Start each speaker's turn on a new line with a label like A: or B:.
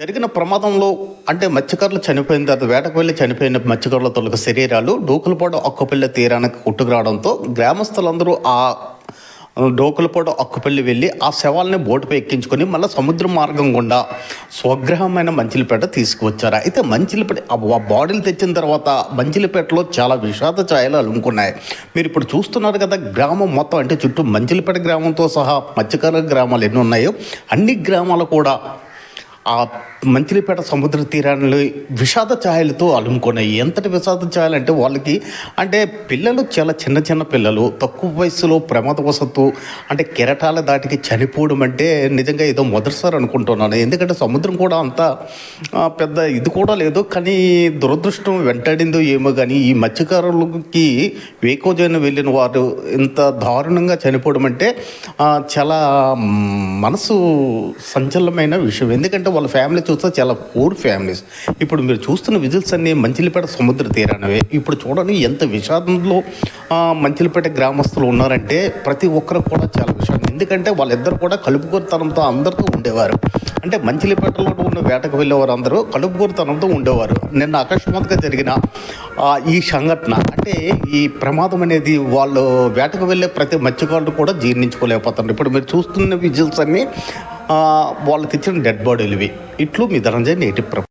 A: జరిగిన ప్రమాదంలో అంటే మత్స్యకారులు చనిపోయిన తర్వాత వేటకు వెళ్ళి చనిపోయిన మత్స్యకారుల తొలక శరీరాలు డూకలపాడు అక్కపల్లె తీరానికి కొట్టుకురావడంతో గ్రామస్తులందరూ ఆ డోకులపాడు అక్కుపల్లి వెళ్ళి ఆ శవాల్ని బోటుపై ఎక్కించుకొని మళ్ళీ సముద్ర మార్గం గుండా స్వగ్రహమైన మంచిలిపేట తీసుకువచ్చారు. అయితే మంచిలిపేట ఆ బాడీలు తెచ్చిన తర్వాత మంచిలిపేటలో చాలా విషాద ఛాయలు అలుముకున్నాయి. మీరు ఇప్పుడు చూస్తున్నారు కదా గ్రామం మొత్తం అంటే చుట్టూ మంచిలిపేట గ్రామంతో సహా మత్స్యకారుల గ్రామాలు ఎన్ని ఉన్నాయో అన్ని గ్రామాలు కూడా ఆ మంచిలిపేట సముద్ర తీరాన్ని విషాద ఛాయలతో అలుముకున్నాయి ఎంతటి విషాద ఛాయలు అంటే వాళ్ళకి అంటే పిల్లలు చాలా చిన్న చిన్న పిల్లలు తక్కువ వయసులో ప్రమాదవశత్తు అంటే కెరటాల దాటికి చనిపోవడం అంటే నిజంగా ఏదో మొదటిసారి అనుకుంటున్నాను. ఎందుకంటే సముద్రం కూడా అంత పెద్ద ఇది కూడా లేదు. కానీ దురదృష్టం వెంటాడిందో ఏమో కానీ ఈ మత్స్యకారులకి వేకోజైన వెళ్ళిన వారు ఇంత దారుణంగా చనిపోవడం అంటే చాలా మనసు సంచలనమైన విషయం. ఎందుకంటే వాళ్ళ ఫ్యామిలీ చూస్తే చాలా పూర్ ఫ్యామిలీస్ ఇప్పుడు మీరు చూస్తున్న విజిల్స్ అన్నీ మంచిలిపేట సముద్ర తీరానవే. ఇప్పుడు చూడండి ఎంత విషాదంలో మంచిలిపేట గ్రామస్తులు ఉన్నారంటే ప్రతి ఒక్కరు కూడా చాలా విషాదం. ఎందుకంటే వాళ్ళిద్దరు కూడా కలుపుకొరితనంతో అందరితో ఉండేవారు. అంటే మంచిలిపేటలో ఉన్న వేటకు వెళ్ళేవారు అందరూ కలుపుకొరితనంతో ఉండేవారు. నిన్న అకస్మాత్తుగా జరిగిన ఈ సంఘటన. అంటే ఈ ప్రమాదం అనేది వాళ్ళు వేటకు వెళ్ళే ప్రతి మత్స్యకారులు కూడా జీర్ణించుకోలేకపోతున్నారు. ఇప్పుడు మీరు చూస్తున్న విజిల్స్ అన్నీ వాళ్ళు తెచ్చిన డెడ్ బాడీలు ఇవి. ఇట్లు మీ ధనంజయ్ నేటి ప్ర